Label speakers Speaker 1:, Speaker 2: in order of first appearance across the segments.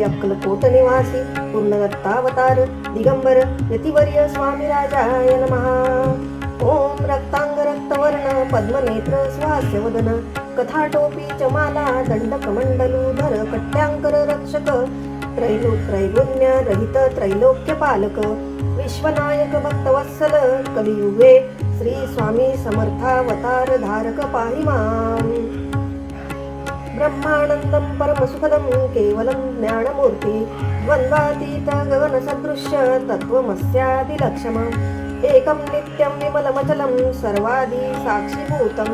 Speaker 1: श्री अक्कलकोट निवासी पूर्णदत्तावतार दिगंबर यतिवर्य स्वामी राजाय नमः। ओम रक्तांग रक्तवर्ण पद्मनेत्र स्वास्य वदन कथाटोपी च माला कट्याङ्कर कट्यांकर रक्षक त्रैलो त्रैगुण्य रहित त्रैलोक्य पालक विश्वनायक भक्तवत्सल कलियुगे श्री स्वामी समर्थावतार धारक पाहि माम् ब्रह्मानन्दं परमसुखदं केवलं ज्ञानमूर्ति द्वन्द्वातीतगगनसदृश्य गगनसदृश्य एकं नित्यं विमलमचलं सर्वादि साक्षीभूतं।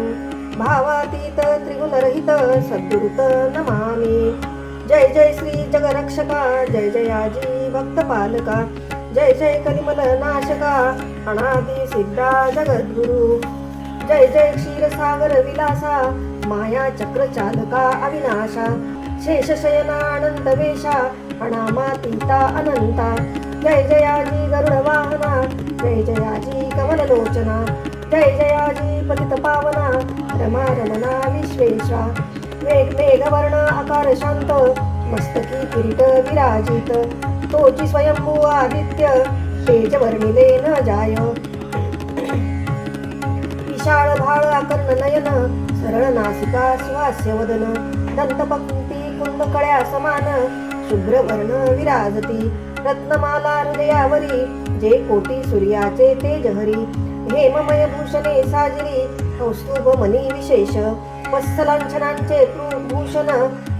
Speaker 1: भावातीत त्रिगुणरहित सद्गुरुत नमामि। जय जय श्री जगरक्षका जय जयाजी भक्तपालका जय जय कलिमलनाशका अनादि सिद्धा जगद्गुरु। जय जय क्षीरसागर विलासा माया चक्र चालका अविनाशा शेषशयना अनंत वेशा अनामातीता अनंता। जय जयाजी गरुड वाहना जय जयाजी कमललोचना। जय जयाजी पतित पावना रमा रमना विश्वेशा मेघ मेघवर्ण आकार शांत मस्तकी किरीट विराजित। तोची स्वयंभू आदित्य तेज वर्णिले न जाय। विशाळ भाळ आकर्ण नयन सरळ नासिका सुहास्य वदन दंतपंक्ती कुंभकळ्या समान शुभ्र वर्ण विराजती रत्नमाला हृदयावरी जे कोटी सूर्याचे तेज हरी हेममय भूषणे साजरी कौस्तुभ मनी विशेष वत्सलांछनांचे भूषण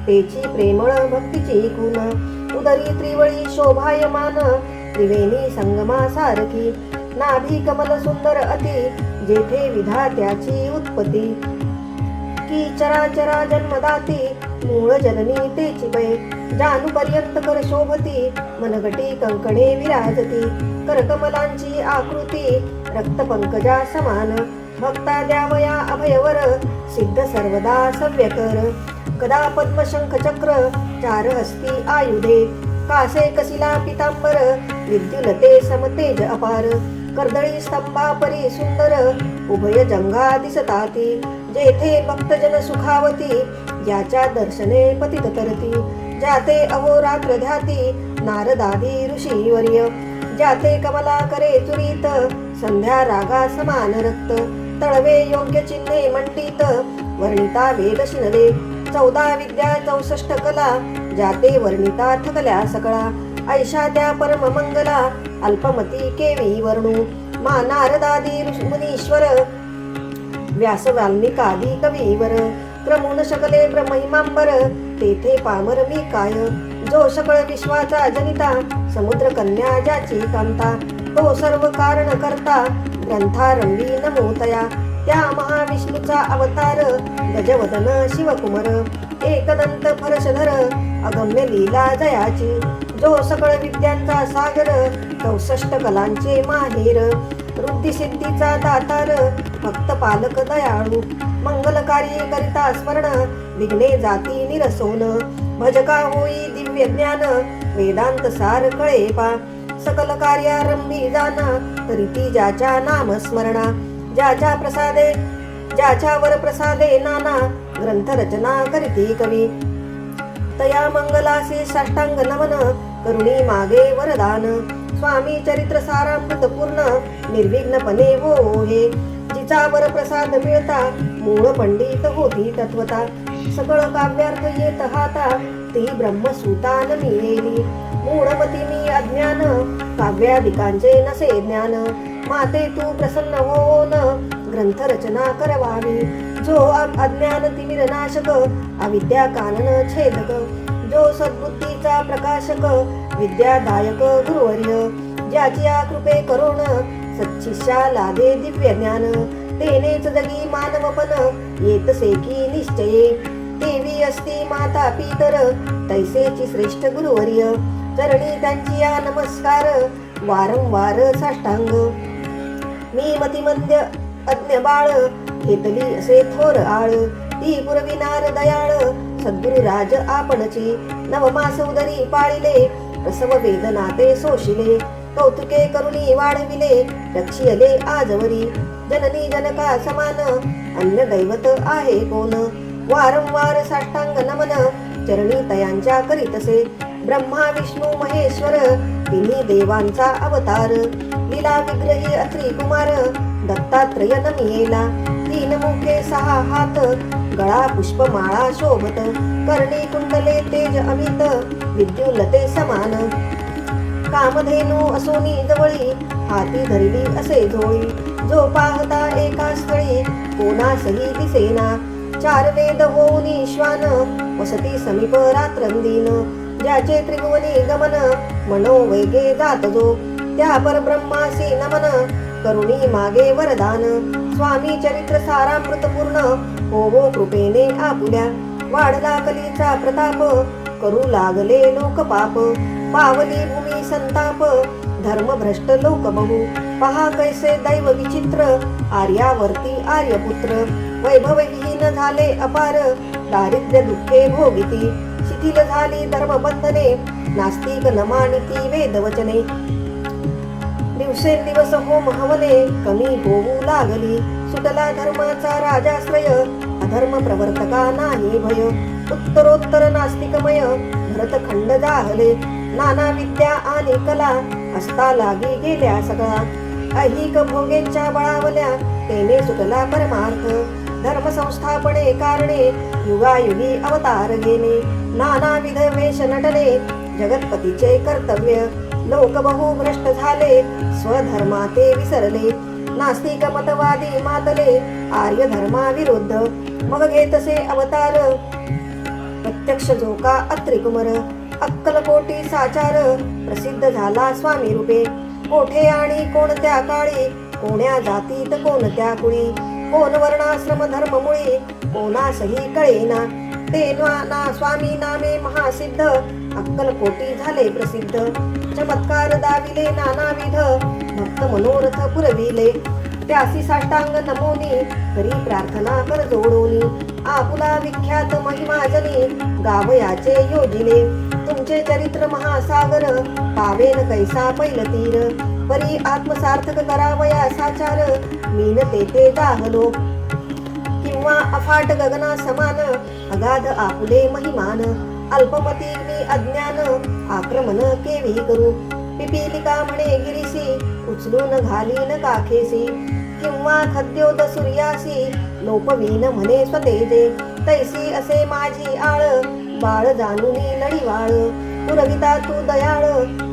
Speaker 1: तेची प्रेमळ भक्तीची गुण उदरी त्रिवळी शोभायमान त्रिवेणी संगमा सारखी नाभी कमल सुंदर अति जेथे विधात्याची उत्पत्ती ती चराचरा जन्मदाती मूळ जननी तेची पै. जानुपर्यंत कर शोभती मनगटी कंकणे विराजती. करकमलांची आकृती रक्तपंकजा समान. भक्ता द्यावया अभयवर सिद्ध सर्वदा सव्यकर कदा पद्मशंख चक्र चार हस्ती आयुधे. कासे कसिला पितांबर विद्युलते समतेज अपार. कर्दळी स्तंभापरी सुंदर उभय जंगा दिसताती. म्हणजे जेथे भक्तजन सुखावती ज्याच्या दर्शने पतित तरती. जाते अहोरात्र ध्याती नारदादी ऋषीवर्य. जाते कमला करे चुरीत संध्या रागा समान रक्त. तळवे योग्य चिन्हे मंडित वर्णिता वेद शिनले चौदा विद्या चौसष्ट कला जाते वर्णिता थकल्या सकळा. ऐशा त्या परम मंगला अल्पमती केवी वर्णू. मा नारदादी ऋषी मुनीश्वर व्यास वाल्मिकादी कवीवर क्रमून शकले ब्रह्महिमांबर तेथे पामर मी काय? जो सकळ विश्वाचा जनिता समुद्र कन्या ज्याची कांता तो सर्व कारण करता ग्रंथारंभी नमोतया. त्या महाविष्णूचा अवतार गजवदन शिवकुमार एकदंत फरशधर अगम्य लीला जयाची. जो सकळ विद्यांचा सागर चौसष्ट कलांचे माहेर वृद्धी सिद्धीचा दातार भक्त पालक दयाळू मंगलकार्य करिता स्मरण विघ्ने जाती निरसोन. भजका होई दिव्य ज्ञान वेदांत सार कळे पा सकल कार्यारंभी जाना तरी ती ज्याच्या नाम स्मरणा. ज्याच्या प्रसादे ज्याच्या वर प्रसादे नाना ग्रंथ रचना करीती कवी. तया मंगलासी साष्टांग नमन करुणी मागे वरदान. स्वामी चरित्र सारामृत पूर्ण निर्विघ्नपणे हो हे जिचा वरप्रसाद मिळता. मूळ पंडित होती तत्वता. सकळ काव्यार्थ येत हाता. ती ब्रह्मसूतान मिळेली. मूढमती मी अज्ञान. काव्यादिकांचे नसे ज्ञान. माते तू प्रसन्न होऊन ग्रंथ रचना करवावी. जो अज्ञान तिमिर नाशक अविद्या कानन छेदक. जो सद्बुद्धीचा प्रकाशक विद्यादायक गुरुवर्य. ज्याची या कृपे करुण सच्चिशा लागे दिव्य ज्ञान तेनेच जगी मानवपण येतसे की निश्चये. देवी असती माता पितर तैसेची श्रेष्ठ गुरुवर्य. चरणी त्यांची या नमस्कार वारंवार साष्टांग. मी मतिमंद्य अज्ञ बाळ घेतली असे थोर आळ. ती पुरविनार दयाळ सद्गुरु राज आपणची. नवमास उदरी पाळिले प्रसव वेदना ते सोशिले कौतुके करुणी वाढविले. रक्षियले आजवरी. जननी जनका समान. अन्य दैवत आहे कोण? वारंवार साष्टांग नमन. चरणी तयांच्या करीतसे ब्रह्मा विष्णू महेश्वर. तिन्ही देवांचा अवतार. लीला विग्रही अत्री कुमार दत्तात्रय नमियेला. तीन मुखे सहा हात. गळा पुष्पमाळा शोभत. कर्णी कुंडले तेज अमित. विद्युलते समान. कामधेनू असोनी जवळी हाती धरली असे झोळी जो पाहता एका स्थळी कोणासही दिसेना. चार वेद होऊन श्वान वसती समीप रात्रंदीन. ज्याचे त्रिभुवनी गमन मनोवेगे जात जो. त्या परब्रह्मासी नमन करुणी मागे वरदान. स्वामी चरित्र सारामृत पूर्ण होवो कृपेने आपुल्या. वाढला कलीचा प्रताप करू लागले लोक पाप पावली भूमी संताप धर्मभ्रष्ट लोक बहु पहा कैसे दैव विचित्र आर्यावर्ती आर्यपुत्र. वैभवविहीन झाले अपार दारिद्र्य दुःखे भोगिती. शिथिल झाली धर्मबंधने नास्तिक नमानिती वेदवचने. दिवसेंदिवस होम हवने कमी होऊ लागली. सुटला धर्माचा राजाश्रय अधर्म प्रवर्तका नाही भय. उत्तरोत्तर नास्तिकमय भरतखंड जाहले. नाना विद्या आणि कला असता लागी गेल्या सगळा अहिक भोगेच्या बळावल्या तेने सुटला परमार्थ. धर्म संस्थापने कारणे युगायुगी अवतार घेणे. नानाविध वेश नटले जगतपतीचे कर्तव्य. लोक बहु भ्रष्ट झाले स्वधर्मा ते विसरले. नास्तिक मतवादी मातले आर्य धर्मा विरुद्ध मग घेतसे अवतार. प्रत्यक्ष झोका अत्रिकुमर. अक्कलकोटी साचार प्रसिद्ध झाला स्वामी रूपे. कोठे आणि कोणत्या काळी? कोण्या जातीत कोणत्या कुळी? कोण वर्णाश्रम धर्ममुळी? कोणासही कळेना. ते ना स्वामी नामे महासिद्ध. अक्कलकोटी झाले प्रसिद्ध. चमत्कार दाविले नानाविध. भक्त मनोरथ पुरविले. त्यासी साष्टांग नमोनी. करी प्रार्थना कर जोडोनी. आपुला विख्यात महिमाजनी गावयाचे योजिले. तुमचे चरित्र महासागर पावेन कैसा पैल तीर. परी आत्मसार्थक करावया साचार मीन तेथे दाहलो. किंवा अफाट गगना समान अगाध आपुले महिमान. अल्पमती मी अज्ञान आक्रमण केवी करू. पिपीलिका म्हणे गिरीसी उचलून घालीन काखेसी. किंवा खद्योद सूर्यासी लोपवीन म्हणे स्वतेजे तैसी असे माझी आळ बाळ जाणूनी लढीवाळ पुरविता तू दयाळ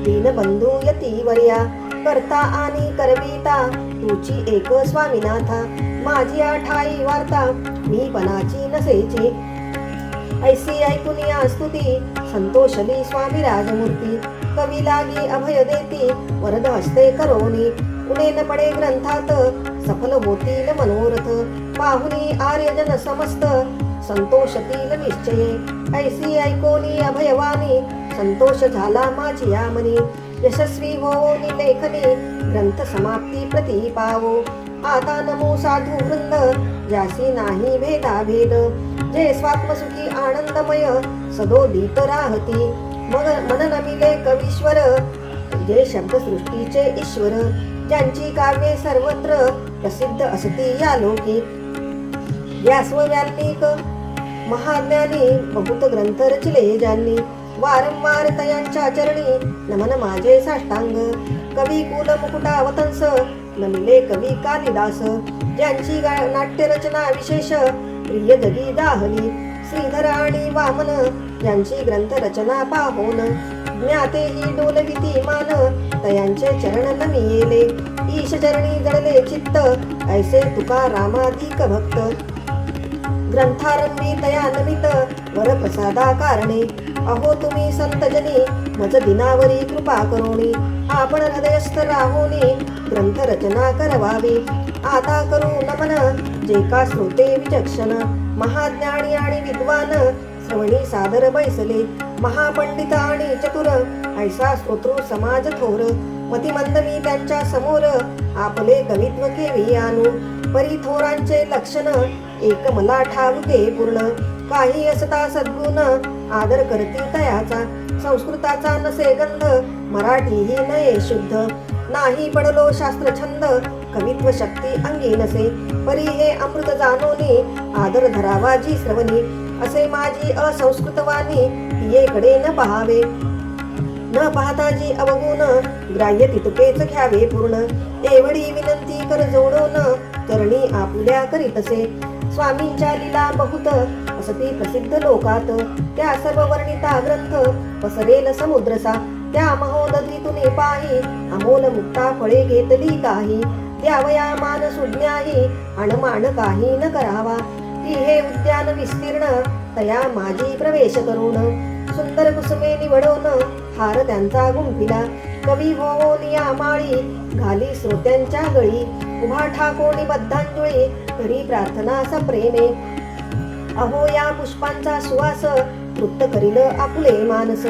Speaker 1: दीनबंधू यतीवर्या करता आणि करविता तुची एक स्वामीनाथा. माझी आठाई वार्ता मी पणाची नसेची. ऐसी ऐकून या स्तुती संतोषली स्वामी राजमूर्ती. कवी लागी अभय देती वरद हस्ते करोनी. उनेन पडे ग्रंथात सफल होतील मनोरथ. पाहुनी आर्यजन समस्त संतोषतील निश्चये. ऐसी ऐकोनी अभयवानी संतोष झाला माझी यामनी. यशस्वी होनी लेखनी ग्रंथ समाप्ती प्रती पावो. आता नमो साधू वृंद ज्यासी नाही भेदा भेद जे स्वात्मसुखी आनंदमय सदोदित राहती. मग मन नमिले कवीश्वर जे शब्दसृष्टीचे ईश्वर. ज्यांची काव्ये सर्वत्र प्रसिद्ध असती या लोकी. व्यासवव्याल्मिक महाज्ञानी बहुत ग्रंथ रचले ज्यांनी. वारंवार तयांच्या चरणी नमन माझे साष्टांग. कवी कुल मुकुटावतंस नमिले कवी कालिदास. ज्यांची गा- नाट्यरचना विशेष प्रिय जगी दाहली. श्रीधर आणि वामन यांची ग्रंथ रचना पाहोन ज्ञाते ही डोलविती मान तयांचे चरण नमियेले. ईश चरणी जडले चित्त ऐसे तुका रामाधिक भक्त. ग्रंथारंभी तया नमित वरप्रसादा कारणे अहो तुम्ही संतजनी मज दिनावरी कृपा करोणी. आपण हृदयस्थ राहोनी ग्रंथ रचना करवावी. आता करू नमन जे का श्रोते विचक्षण. महाज्ञानी आणि विद्वान श्रवणी सादर बैसले. महापंडित आणि चतुर ऐसा श्रोतृ समाज थोर. मतिमंद मी त्यांच्यासमोर आपले कवित्व केवी आणू परी थोरांचे लक्षण एक मला ठावके पूर्ण. काही असता सद्गुण आदर करती तयाचा संस्कृताचा नसे गंध मराठी ही नये शुद्ध. नाही पडलो शास्त्र छंद कवित्व शक्ती अंगी नसे. परी हे अमृत जानोनी आदर धरावा जी श्रवणी. असे माझी असंस्कृतवाणी येकडे तियेकडे न पहावे. न पाहता जी अवगुण ग्राह्य तितकेच घ्यावे पूर्ण. एवढी विनंती कर जोडून करणी करीत करीतसे स्वामींच्या लीला बहुत असती प्रसिद्ध लोकात. त्या सर्व वर्णिता ग्रंथ पसरेल समुद्रसा. त्या महोदधीतून पाही अमोल मुक्ता फळे घेतली काही द्यावया मान सुज्ञाही अणमान काही न करावा. ती हे उद्यान विस्तीर्ण तया माझी प्रवेश करून. सुंदर कुसुमे निवडून हार त्यांचा गुंफिला. कवी होनिया माळी घाली श्रोत्यांच्या गळी. उभा ठाकोणी बद्धांजुळी घरी प्रार्थना सप्रेमे. अहो या पुष्पांचा सुवास तृप्त करील आपुले मानस.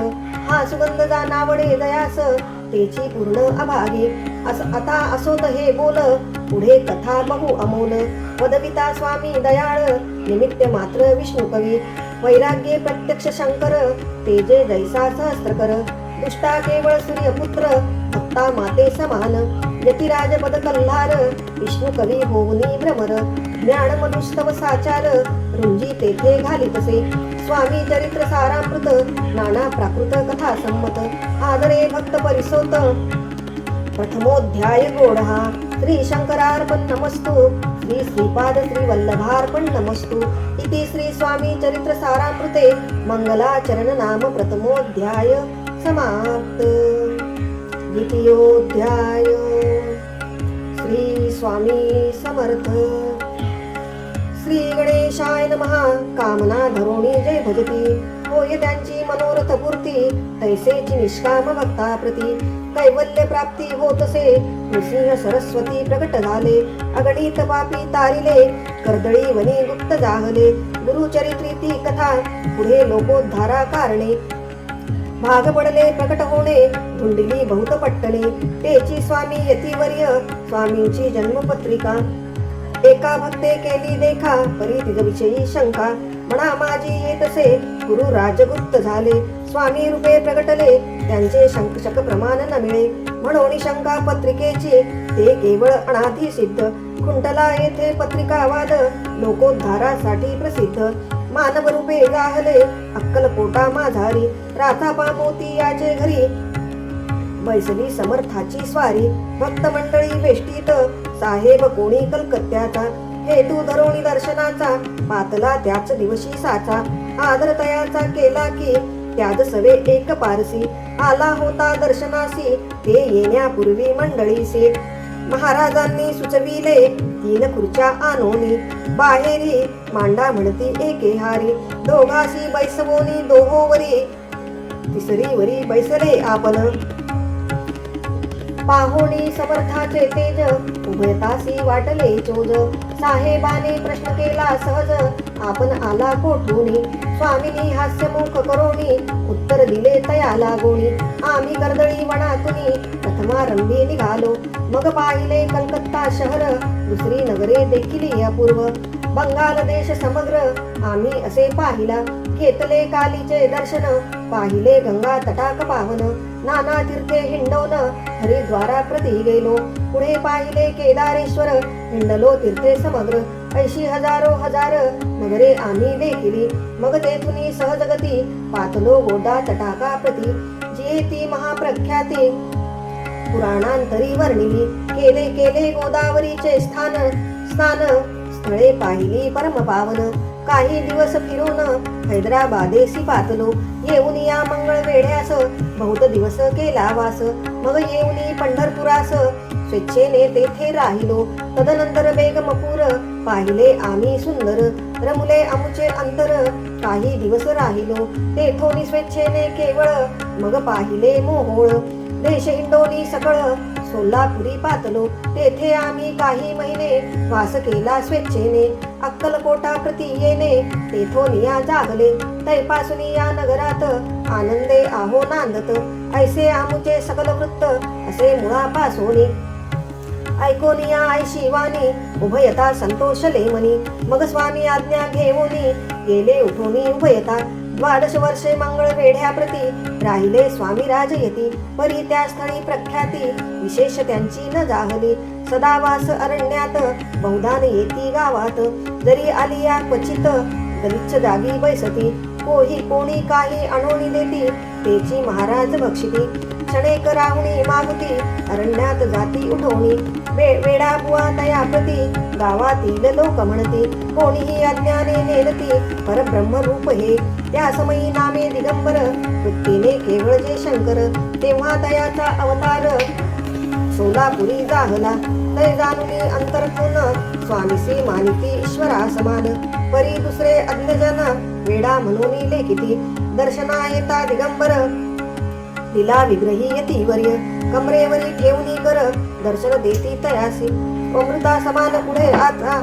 Speaker 1: हा सुगंध जाणावडे दयास. तेची पूर्ण अभागे. अस आता असोत हे बोल. पुढे कथा बहु अमोल. वदविता स्वामी दयाळ. निमित्त मात्र विष्णू कवी. वैराग्ये प्रत्यक्ष शंकर. तेजे जैसा सहस्त्रकर. दुष्टा केवळ सूर्यपुत्र. भक्ता माते समान. यतिराज पद कल्हार विष्णू कवी होऊनी भ्रमर ज्ञान मनुष्यव साचार रुंजी तेथे घालितसे. स्वामी चरित्र सारामृत नाना प्राकृत कथा संमत आदरे भक्त परिसोत. प्रथमोध्याय गोडहा श्री शंकरार्पण नमस्तु. श्री श्रीपाद श्री वल्लभार्पण नमस्तु. इति श्री स्वामी चरित्र सारामृते मंगलाचरण नाम प्रथमोध्याय समाप्त. द्वितीयोध्याय श्री स्वामी समर्थ। श्री गणेशाय नमः कामना धरोणी जय भजती। होय त्यांची मनोरथ पूर्ती तैसेची निष्काम भक्ता प्रती। कैवल्य प्राप्ती होतसे नृसिंह सरस्वती प्रकट झाले। अगणित पापी तारिले कर्दळी वनी गुप्त जाहले। गुरुचरित्री ती कथा पुढे लोकोद्धारा कारणे भाग पडले प्रकट होणे धुंडली बहुत पट्टणे तेची स्वामी यतीवर्य स्वामींची जन्मपत्रिका. एका भक्ते केली देखा परी तिजविषयी शंका. म्हणा माझी येतसे गुरु राजगुप्त झाले. स्वामी रूपे प्रगटले त्यांचे शंकशक प्रमाण न मिळे. म्हणून शंका पत्रिकेची ते केवळ अनाधी सिद्ध. खुंटला येथे पत्रिकावाद लोकोद्धारासाठी प्रसिद्ध. मानव रूपे गाहले अक्कलकोटा माझारी राथा मोती याचे घरी. बैसली समर्थाची स्वारी भक्त मंडळी वेष्टीत साहेब कोणी कलकत्त्याचा हेतू धरोणी दर्शनाचा पातला त्याच दिवशी साचा आदर तयाचा केला की त्याज सवे एक पारसी आला होता दर्शनासी ते येण्यापूर्वी मंडळीसे. महाराजांनी सुचविले तीन खुर्च्या आणोनी बाहेरी मांडा म्हणती एके हारी. दोघासी बैसवोनी दोहोवरी. तिसरी वरी बैसले आपण. पाहुणी समर्थाचे तेज उभयतासी वाटले चोज. साहेबाने प्रश्न केला सहज आपण आला कोठूनी? स्वामीनी हास्यमुख करोनी उत्तर दिले तया लागोनी. आम्ही कर्दळी वनातुनी प्रथमारंभी निघालो. मग पाहिले कलकत्ता शहर दुसरी नगरे देखील अपूर्व बंगाल देश समग्र आम्ही असे पाहिला घेतले कालीचे दर्शन पाहिले गंगा तटाक पावन. नाना तीर्थे हिंडवून हरिद्वारा प्रती गेलो. पुढे पाहिले केदारेश्वर हिंडलो तीर्थे समग्र ऐशी हजारो हजार नगरे आम्ही देखिली. मग तेथुनी सहजगती पातलो गोदा तटाका प्रती. जी ती महाप्रख्याती पुराणांतरी वर्णिली. केले केले गोदावरीचे स्थान स्नान स्थळे पाहिली परम पावन काही दिवस फिरून हैदराबादेसी पातलो येऊन या मंगळ वेड्यास बहुत दिवस केला वास. मग येऊन पंढरपुरास स्वेच्छेने तेथे राहिलो. तदनंतर बेगमपूर पाहिले आम्ही सुंदर. रमुले आमुचे अंतर काही दिवस राहिलो. तेथोनी स्वेच्छेने केवळ मग पाहिले मोहोळ. देश हिंडोनी सकळ सोलापुरी पातलो तेथे आम्ही काही महिने वास केला स्वेच्छेने. अक्कलकोटा प्रती येणे तेथून या जागले. तैपासून या नगरात आनंदे आहो नांदत. ऐसे आमुचे सकल वृत्त असे मुळापासोनी. ऐकोनिया आई शिवानी उभयता संतोषले मनी मग स्वामी आज्ञा घेऊनी गेले उठोनी उभयता. द्वादश वर्षे मंगळ वेढ्याप्रती राहिले स्वामी राजयती परी त्या स्थळी प्रख्याती विशेष त्यांची न जाहली. सदावास अरण्यात बहुधान येती गावात जरी आलिया क्वचित गलिच्छ जागी बैसती. कोही कोणी काही अणोणी देती तेची महाराज बक्षिती. क्षणेक राहुणी मागुती अरण्यात जाती उठवणी. वे वेडा बुवा तया प्रती. गावातील लोक म्हणती कोणीही अज्ञाने नेलती परब्रह्म रूप हे. त्या समयी नामे दिगंबर वृत्तीने केवळ जे शंकर तेव्हा तयाचा अवतार. सोलापुरी जाहला तय जाणुनी अंतरपूर्ण स्वामीसी मानिती ईश्वरा समान. परी दुसरे अज्ञजन वेडा म्हणून लेखिती. दर्शना येता दिगंबर तिला विग्रही यती वर्य कमरेवरी ठेवणी कर दर्शन देती तयासी। अमृता समान पुढे आता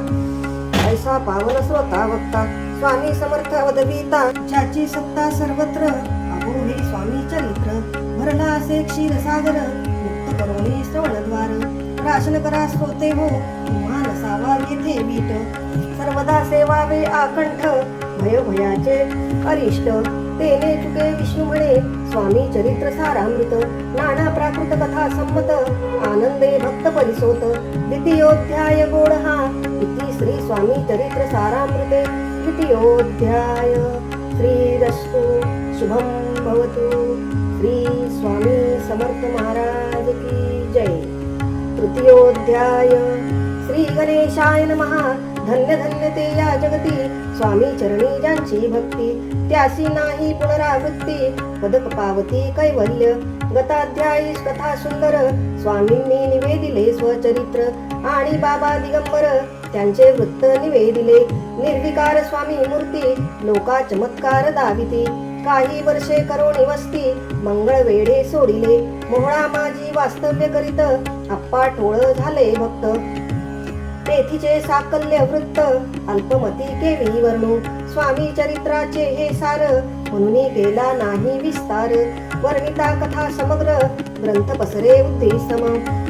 Speaker 1: ऐसा पावन श्रोता वक्ता। स्वामी समर्थ अवदविता ज्याची सत्ता सर्वत्र। अहो हे स्वामी चरित्र। भरला असे क्षीर सागर। मुक्त करोनी श्रवणद्वार प्राशन करा श्रोते हो। तुम्हा नसावा येथे बीट सर्वदा सेवावे आकंठ। भय भयाचे अरिष्ट। तेने चुके विष्णू म्हणे। स्वामी चरित्र सारामृत नाना प्राकृत कथा संमत आनंदे भक्त परिसोत द्वितीयोध्याय गोड हा इति श्री स्वामी चरित्र सारामृते द्वितीयोध्याय श्रीरस्तु शुभं भवतु। श्री स्वामी समर्थ महाराज की जय। तृतीयोध्याय। श्री गणेशाय नमः। धन्य धन्य ते या जगती. स्वामी चरणी ज्यांची भक्ती त्यासी नाही पुनरावृत्ती. पदक पावती कैवल्य गताध्यायी कथा सुंदर. स्वामींनी निवेदिले स्वचरित्र आणि बाबा दिगंबर. त्यांचे वृत्त निवेदिले निर्विकार स्वामी मूर्ती. लोका चमत्कार दाविती काही वर्षे करोणी वस्ती. मंगळ वेढे सोडिले मोहळा माझी वास्तव्य करीत. आप्पा टोळ झाले भक्त. तेथीचे साकल्य वृत्त अल्पमती केली वर्णू स्वामी चरित्राचे हे सार म्हणून गेला नाही विस्तार. वर्णिता कथा समग्र ग्रंथ पसरे उद्देशम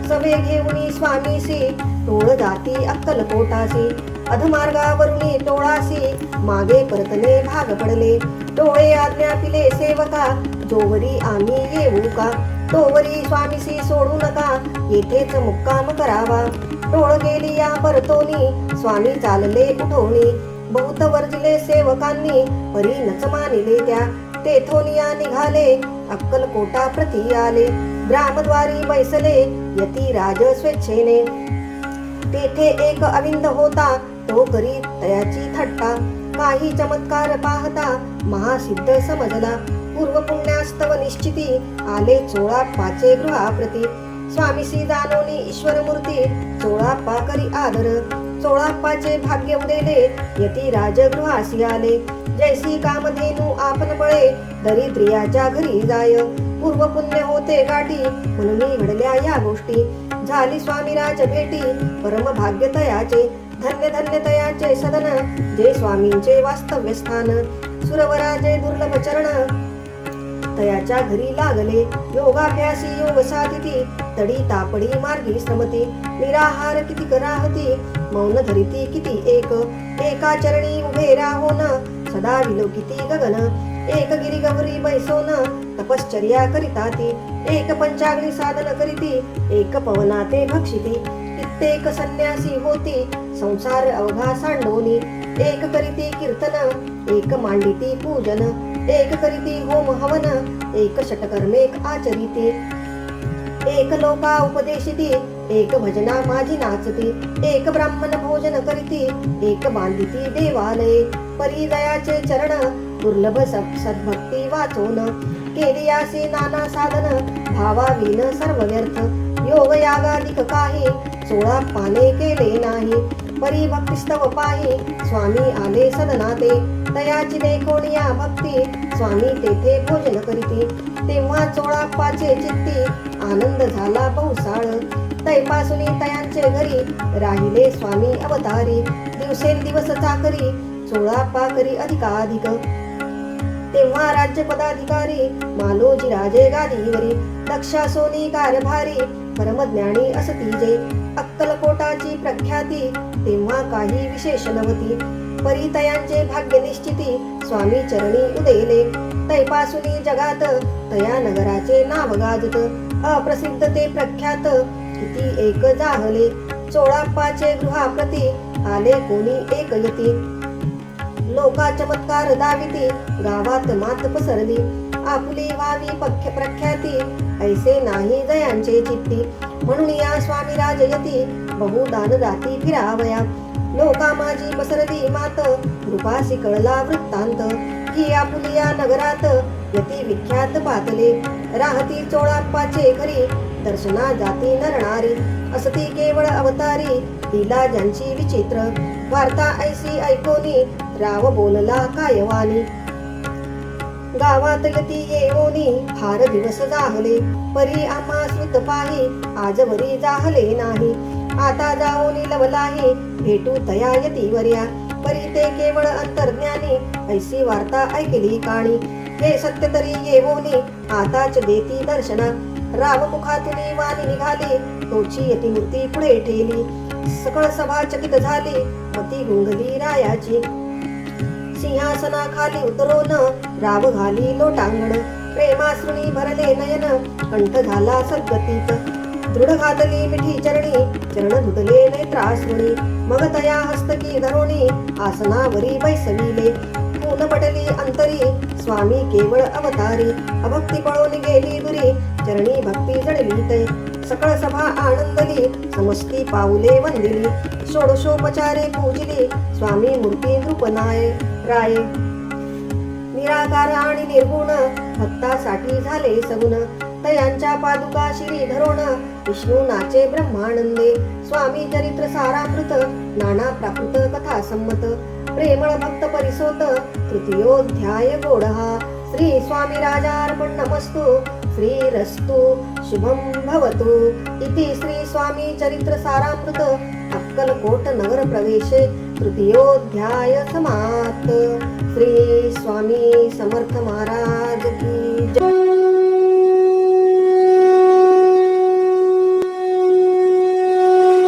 Speaker 1: सवे घेऊनी स्वामीसी टोळ जाती अक्कलकोटासी अधमार्गावरुनी टोळासी मागे परतने भाग पडले. टोळे आज्ञा पिले सेवका जोवरी आम्ही येऊ का? तोवरी स्वामीसी सोडू नका येथेच मुक्काम करावा. टोळ गेली या परतोनी. स्वामी चालले उठवणी बहुत वर्जले सेवकांनी परी नच मानिले त्या. तेथोनिया निघाले अक्कलकोटा प्रती आले. ग्रामद्वारी बैसले यती राज स्वेच्छेने. तेथे एक अविंद होता तो करी तयाची थट्टा. काही चमत्कार पाहता महासिद्ध समजला. पूर्व पुण्यास्तव निश्चिती आले चोळा पाचे गृहाप्रती. स्वामीसी दानोनी ईश्वर मूर्ती चोळाप्पा करी आदर. चोळाप्पाचे भाग्य उदेले यती राजगृहासी आले. जैसी कामधेनू आपण बळे दरिद्रियाच्या घरी जाय. पूर्व पुण्य होते गाठी म्हणून घडल्या या गोष्टी. झाली स्वामी राज भेटी परम भाग्य तयाचे. धन्य धन्य तयाचे सदन जे स्वामींचे वास्तव्य स्थान. सुरवराजे दुर्लभ चरण तयाच्या घरी लागले. योगाभ्यासी योग साधिती. तडी तापडी मार्गी श्रमती निराहार किती कराहती. मौन धरिती किती एक. एका चरणी उभे राहोन. सदा विलोकिती गगन. एक गिरी गौरी बैसोन. तपश्चर्या करिता ती एक पंचाग्नी साधन करीती. एक पवनाते भक्षिती. कित्येक संन्यासी होती. संसार अवघा सांडोनी. एक करीती कीर्तन. एक मांडिती पूजन. एक करीती होम हवन एक षटकर्मेक आचरिती। एक लोका उपदेशिती एक भजना माझी नाचती। एक ब्राह्मण भोजन करीती एक बांधिती देवालये। परिदयाचे चरण दुर्लभ सद्भक्ती वाचोन। केलियासी नाना साधन भावाविन सर्व व्यर्थ योग यागाधिक काही सोळा पाने केले नाही। परी भक्तिस्तव पाही स्वामी आले सदनाते। तयाची या भक्ती। स्वामी तेथे भोजन करीती। तेव्हा चोळाप्पाचे चित्ती। आनंद झाला बहुसाळ तैपासुनी तयांचे घरी। राहिले स्वामी अवतारी। दिवसेंदिवस चाकरी। चोळाप्पा करी अधिकाधिक। तेव्हा राज्य पदाधिकारी मालोजी राजे गादीवरी। दक्षा सोनी कारभारी। परमज्ञानी असती जे अक्कलकोट अक्कलकोटाची प्रख्याती तेव्हा काही विशेष नव्हती. परितयांचे भाग्य निश्चिती स्वामी चरणी उदयले. तैपासुनी जगात तया नगराचे नाव गाजत. अप्रसिद्ध ते प्रख्यात किती एक जाहले. चोळाप्पाचे गृहाप्रती आले कोणी एक यती लोका चमत्कार दाविती गावात मात पसरली. आपुली व्हावी पख्य प्रख्याती ऐसे नाही जयांचे चित्ती. म्हणून या स्वामी जयती बहुदान दाती फिरावया. लोका माझी पसरली मात कृपासी कळला वृत्तांत. ही आपुलिया नगरात यती विख्यात पातले. राहती चोळाप्पाचे घरी दर्शना जाती नरणारी. असती केवळ अवतारी तिला ज्यांची विचित्र. वार्ता ऐसी ऐकोनी राव बोलला कायवानी. गावात यती येवोनी फार दिवस जाहले. परी आम्हा श्रुत पाही आजवरी जाहले नाही. आता जाओनी लवलाही भेटू तया यतीवर्या परी ते केवळ अंतर्ज्ञानी ऐसी वार्ता ऐकली काणी. हे सत्य तरी येवोनी आताच देती दर्शना. राव मुखातून वाणी निघाली तोची यती मूर्ती पुढे ठेली. सकळ सभा चकित झाली मती गुंगली रायाची. सिंहासनाखाली उतरोन राव घाली लोटांगण. प्रेमाश्रुणी भरले नयन कंठ झाला सद्गतीत दृढ घातली मिठी चरणी चरण धुतले नेत्राश्रुणी. मग तया हस्तकी धरोणी आसनावरी बैसविले. पून पटली अंतरी स्वामी केवळ अवतारी. अभक्ती पळून गेली दुरी चरणी भक्ती जडली ते सकळ सभा आनंदली समस्ती पाऊले वंदिली षोडशोपचारे पूजली स्वामी मूर्ती नृपनाय राय. निराकार आणि निर्गुण भक्तासाठी झाले सगुण. तयांच्या पादुका श्री धरोण विष्णू नाचे ब्रह्मानंदे. स्वामी चरित्र सारामृत नाना प्राकृत कथा संमत. प्रेमळ भक्त परिसोत तृतीयोध्याय गोडहा. श्री स्वामी राजार्पण नमस्तो. श्रीरस्तु शुभं भवतु इति श्रीस्वामी चरित्रसारामृत अक्कलकोट नगर प्रवेशे तृतीयोध्याय समाप्त। श्री स्वामी समर्थ की जय।